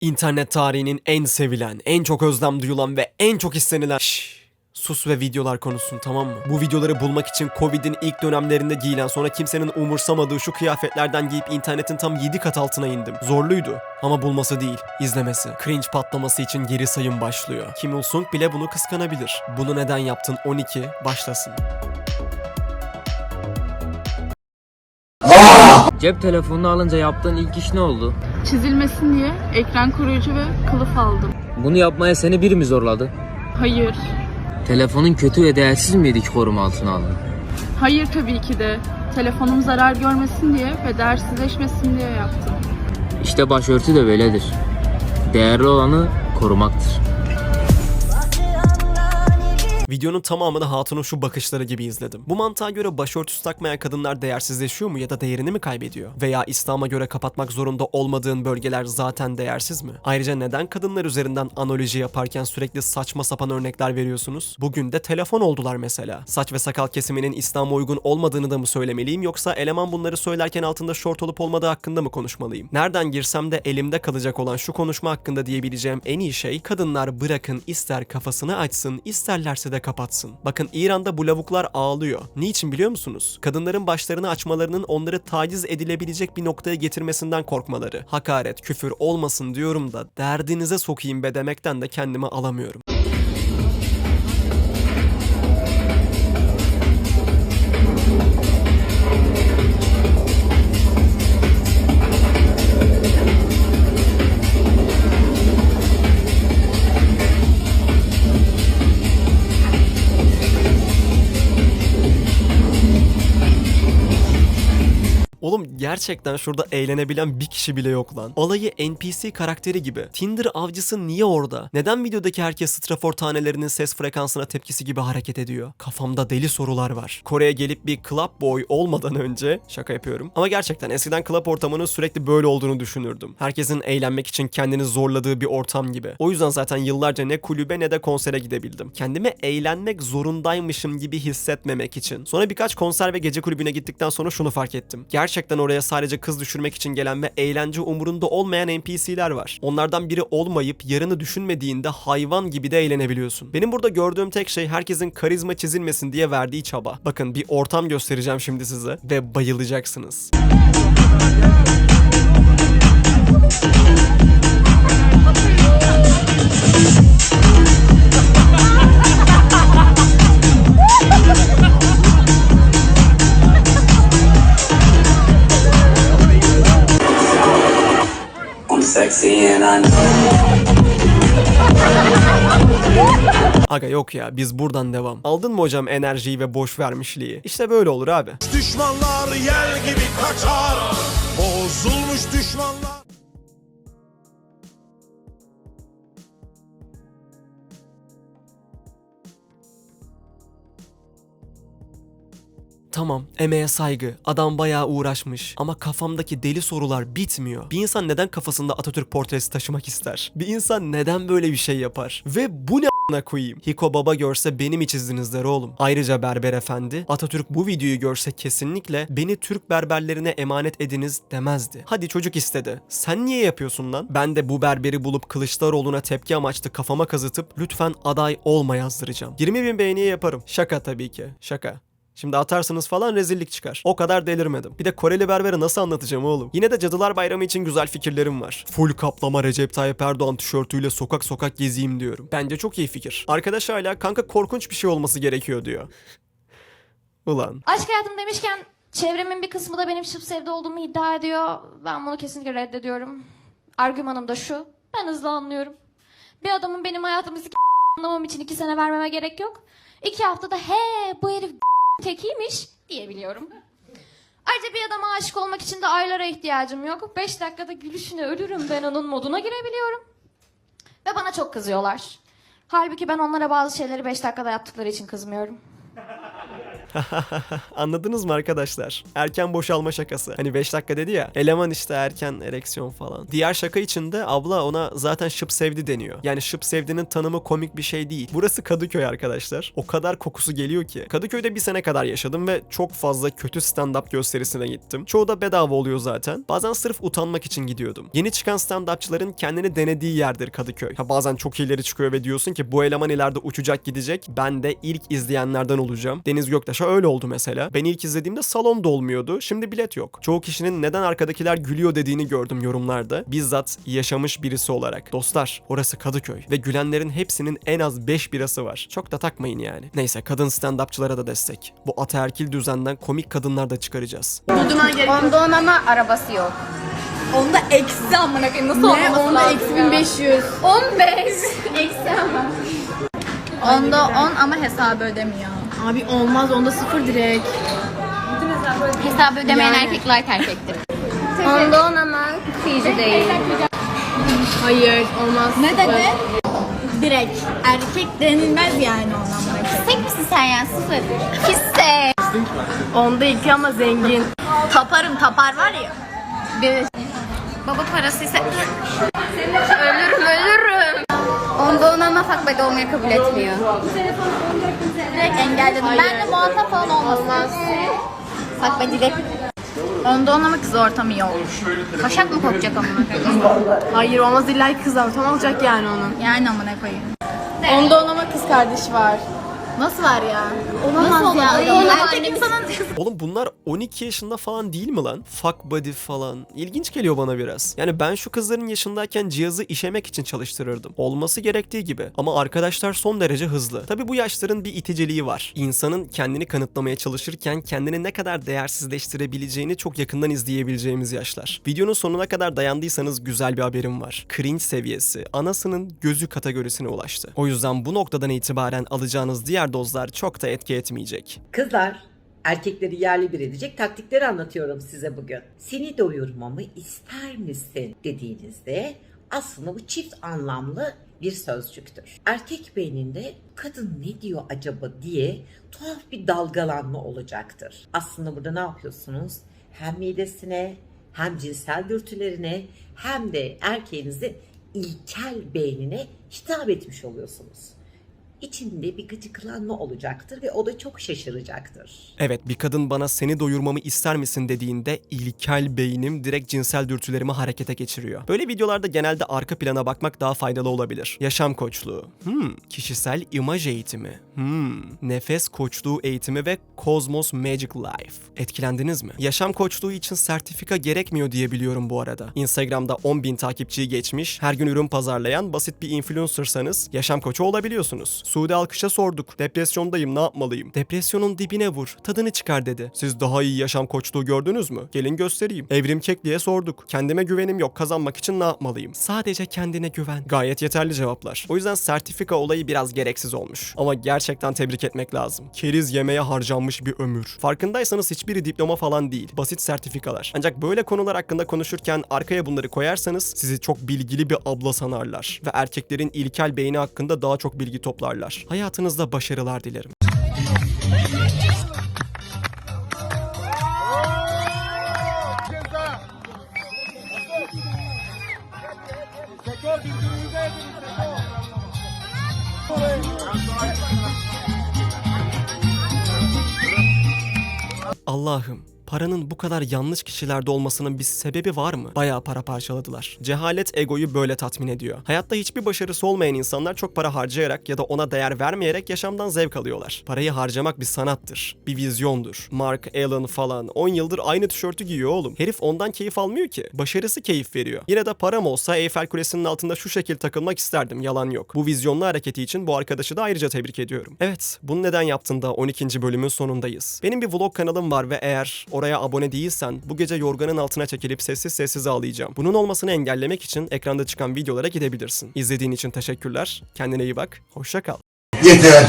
İnternet tarihinin en sevilen, en çok özlem duyulan ve en çok istenilen... Şşş, sus ve videolar konuşsun tamam mı? Bu videoları bulmak için Covid'in ilk dönemlerinde giyilen sonra kimsenin umursamadığı şu kıyafetlerden giyip internetin tam 7 kat altına indim. Zorluydu ama bulması değil, izlemesi. Cringe patlaması için geri sayım başlıyor. Kim Il Sung bile bunu kıskanabilir. Bunu neden yaptın 12 başlasın. Cep telefonunu alınca yaptığın ilk iş ne oldu? Çizilmesin diye ekran koruyucu ve kılıf aldım. Bunu yapmaya seni biri mi zorladı? Hayır. Telefonun kötü ve değersiz miydi ki koruma altına aldın? Hayır tabii ki de. Telefonum zarar görmesin diye ve değersizleşmesin diye yaptım. İşte başörtü de böyledir. Değerli olanı korumaktır. Videonun tamamını Hatun'un şu bakışları gibi izledim. Bu mantığa göre başörtüsü takmayan kadınlar değersizleşiyor mu ya da değerini mi kaybediyor? Veya İslam'a göre kapatmak zorunda olmadığın bölgeler zaten değersiz mi? Ayrıca neden kadınlar üzerinden analoji yaparken sürekli saçma sapan örnekler veriyorsunuz? Bugün de telefon oldular mesela. Saç ve sakal kesiminin İslam'a uygun olmadığını da mı söylemeliyim yoksa eleman bunları söylerken altında şort olup olmadığı hakkında mı konuşmalıyım? Nereden girsem de elimde kalacak olan şu konuşma hakkında diyebileceğim en iyi şey kadınlar bırakın ister kafasını açsın isterlerse de kapatsın. Bakın İran'da bu lavuklar ağlıyor. Niçin biliyor musunuz? Kadınların başlarını açmalarının onları taciz edilebilecek bir noktaya getirmesinden korkmaları. Hakaret, küfür olmasın diyorum da derdinize sokayım be demekten de kendimi alamıyorum. Oğlum gerçekten şurada eğlenebilen bir kişi bile yok lan. Alayı NPC karakteri gibi. Tinder avcısı niye orada? Neden videodaki herkes strafor tanelerinin ses frekansına tepkisi gibi hareket ediyor? Kafamda deli sorular var. Kore'ye gelip bir club boy olmadan önce şaka yapıyorum. Ama gerçekten eskiden club ortamının sürekli böyle olduğunu düşünürdüm. Herkesin eğlenmek için kendini zorladığı bir ortam gibi. O yüzden zaten yıllarca ne kulübe ne de konsere gidebildim. Kendimi eğlenmek zorundaymışım gibi hissetmemek için. Sonra birkaç konser ve gece kulübüne gittikten sonra şunu fark ettim. Gerçekten oraya sadece kız düşürmek için gelen ve eğlence umurunda olmayan NPC'ler var. Onlardan biri olmayıp yarını düşünmediğinde hayvan gibi de eğlenebiliyorsun. Benim burada gördüğüm tek şey herkesin karizma çizilmesin diye verdiği çaba. Bakın bir ortam göstereceğim şimdi size ve bayılacaksınız. sexy and I know. Aga yok ya biz buradan devam. Aldın mı hocam enerjiyi ve boş vermişliği? İşte böyle olur abi. Düşmanlar yel gibi kaçar Bozulmuş düşmanlar Tamam, emeğe saygı. Adam bayağı uğraşmış. Ama kafamdaki deli sorular bitmiyor. Bir insan neden kafasında Atatürk portresi taşımak ister? Bir insan neden böyle bir şey yapar? Ve bu ne a**ına koyayım? Hiko Baba görse beni mi çizdiniz der oğlum. Ayrıca Berber Efendi, Atatürk bu videoyu görse kesinlikle beni Türk berberlerine emanet ediniz demezdi. Hadi çocuk istedi. Sen niye yapıyorsun lan? Ben de bu berberi bulup Kılıçdaroğlu'na tepki amaçlı kafama kazıtıp lütfen aday olma yazdıracağım. 20 bin beğeniye yaparım. Şaka tabii ki. Şaka. Şimdi atarsınız falan rezillik çıkar. O kadar delirmedim. Bir de Koreli berbere nasıl anlatacağım oğlum? Yine de Cadılar Bayramı için güzel fikirlerim var. Full kaplama Recep Tayyip Erdoğan tişörtüyle sokak sokak gezeyim diyorum. Bence çok iyi fikir. Arkadaş hala kanka korkunç bir şey olması gerekiyor diyor. Ulan. Aşk hayatım demişken çevremin bir kısmı da benim şıp sevde olduğumu iddia ediyor. Ben bunu kesinlikle reddediyorum. Argümanım da şu. Ben hızlı anlıyorum. Bir adamın benim hayatımı anlamam için iki sene vermeme gerek yok. İki haftada he bu herif tekiymiş diyebiliyorum. Ayrıca bir adama aşık olmak için de aylara ihtiyacım yok. Beş dakikada gülüşüne ölürüm ben onun moduna girebiliyorum. Ve bana çok kızıyorlar. Halbuki ben onlara bazı şeyleri beş dakikada yaptıkları için kızmıyorum. Anladınız mı arkadaşlar? Erken boşalma şakası. Hani 5 dakika dedi ya. Eleman işte erken ereksiyon falan. Diğer şaka içinde abla ona zaten şıp sevdi deniyor. Yani şıp sevdinin tanımı komik bir şey değil. Burası Kadıköy arkadaşlar. O kadar kokusu geliyor ki. Kadıköy'de bir sene kadar yaşadım ve çok fazla kötü stand-up gösterisine gittim. Çoğu da bedava oluyor zaten. Bazen sırf utanmak için gidiyordum. Yeni çıkan stand-upçıların kendini denediği yerdir Kadıköy. Ha bazen çok iyileri çıkıyor ve diyorsun ki bu eleman ileride uçacak gidecek. Ben de ilk izleyenlerden olacağım. Deniz Göktaş'a öyle oldu mesela. Ben ilk izlediğimde salon dolmuyordu. Şimdi bilet yok. Çoğu kişinin neden arkadakiler gülüyor dediğini gördüm yorumlarda. Bizzat yaşamış birisi olarak. Dostlar orası Kadıköy ve gülenlerin hepsinin en az 5 birası var. Çok da takmayın yani. Neyse kadın stand-upçılara da destek. Bu ataerkil düzenden komik kadınlar da çıkaracağız. Onda on ama arabası yok. Onda eksi amına koyayım nasıl olmaması lazım Onda eksi 1500. 15. eksi ama. Onda 10 ama hesabı ödemiyor. Abi olmaz onda sıfır direkt. Hesabı ödemeyen erkek like erkektir. Onda 10 ama kıyıcı değil. Hayır olmaz. Ne dedi? Direkt. Erkek denilmez yani ona. Tek misin sen ya? Sıfır. Hisse. Onda iki ama zengin. Taparım tapar var ya. Bir. Baba parası ise ölürüm ölürüm. Onda ona ama fuck buddy olmayı kabul etmiyor. Direkt engelledim. Ben de muhatap falan olmaz. Fuck buddy de. Onda ona mı kız ortamı yok? Kaşak mı kokacak amına koyayım? Hayır olmaz illa ki kız ortam olacak yani onun. Yani amına koyayım. Onda on ama kız kardeşi var. Nasıl var ya? Olamaz ya. Erkek insanın Oğlum bunlar 12 yaşında falan değil mi lan? Fuck buddy falan. İlginç geliyor bana biraz. Yani ben şu kızların yaşındayken cihazı işemek için çalıştırırdım. Olması gerektiği gibi. Ama arkadaşlar son derece hızlı. Tabi bu yaşların bir iticiliği var. İnsanın kendini kanıtlamaya çalışırken kendini ne kadar değersizleştirebileceğini çok yakından izleyebileceğimiz yaşlar. Videonun sonuna kadar dayandıysanız güzel bir haberim var. Cringe seviyesi anasının gözü kategorisine ulaştı. O yüzden bu noktadan itibaren alacağınız diğer dozlar çok da etki etmeyecek. Kızlar, erkekleri yerli bir edecek taktikleri anlatıyorum size bugün. Seni doyurmamı ister misin dediğinizde aslında bu çift anlamlı bir sözcüktür. Erkek beyninde kadın ne diyor acaba diye tuhaf bir dalgalanma olacaktır. Aslında burada ne yapıyorsunuz? Hem midesine hem cinsel dürtülerine hem de erkeğinizin ilkel beynine hitap etmiş oluyorsunuz içinde bir gıcıklanma olacaktır ve o da çok şaşıracaktır. Evet bir kadın bana seni doyurmamı ister misin dediğinde ilkel beynim direkt cinsel dürtülerimi harekete geçiriyor. Böyle videolarda genelde arka plana bakmak daha faydalı olabilir. Yaşam koçluğu. Hmm. Kişisel imaj eğitimi. Hmm. Nefes koçluğu eğitimi ve Cosmos Magic Life. Etkilendiniz mi? Yaşam koçluğu için sertifika gerekmiyor diye biliyorum bu arada. Instagram'da 10.000 takipçiyi geçmiş, her gün ürün pazarlayan basit bir influencersanız yaşam koçu olabiliyorsunuz. Suudi Alkış'a sorduk. Depresyondayım ne yapmalıyım? Depresyonun dibine vur. Tadını çıkar dedi. Siz daha iyi yaşam koçluğu gördünüz mü? Gelin göstereyim. Evrim Kekli'ye sorduk. Kendime güvenim yok. Kazanmak için ne yapmalıyım? Sadece kendine güven. Gayet yeterli cevaplar. O yüzden sertifika olayı biraz gereksiz olmuş. Ama gerçekten tebrik etmek lazım. Keriz yemeye harcanmış bir ömür. Farkındaysanız hiçbiri diploma falan değil. Basit sertifikalar. Ancak böyle konular hakkında konuşurken arkaya bunları koyarsanız sizi çok bilgili bir abla sanarlar. Ve erkeklerin ilkel beyni hakkında daha çok bilgi toplarlar. Hayatınızda başarılar dilerim. Allah'ım paranın bu kadar yanlış kişilerde olmasının bir sebebi var mı? Bayağı para parçaladılar. Cehalet egoyu böyle tatmin ediyor. Hayatta hiçbir başarısı olmayan insanlar çok para harcayarak ya da ona değer vermeyerek yaşamdan zevk alıyorlar. Parayı harcamak bir sanattır. Bir vizyondur. Mark Allen falan 10 yıldır aynı tişörtü giyiyor oğlum. Herif ondan keyif almıyor ki. Başarısı keyif veriyor. Yine de param olsa Eyfel Kulesi'nin altında şu şekil takılmak isterdim. Yalan yok. Bu vizyonlu hareketi için bu arkadaşı da ayrıca tebrik ediyorum. Evet, bunu neden yaptın da 12. bölümün sonundayız. Benim bir vlog kanalım var ve eğer oraya abone değilsen bu gece yorganın altına çekilip sessiz sessiz ağlayacağım. Bunun olmasını engellemek için ekranda çıkan videolara gidebilirsin. İzlediğin için teşekkürler. Kendine iyi bak. Hoşça kal. Yeter.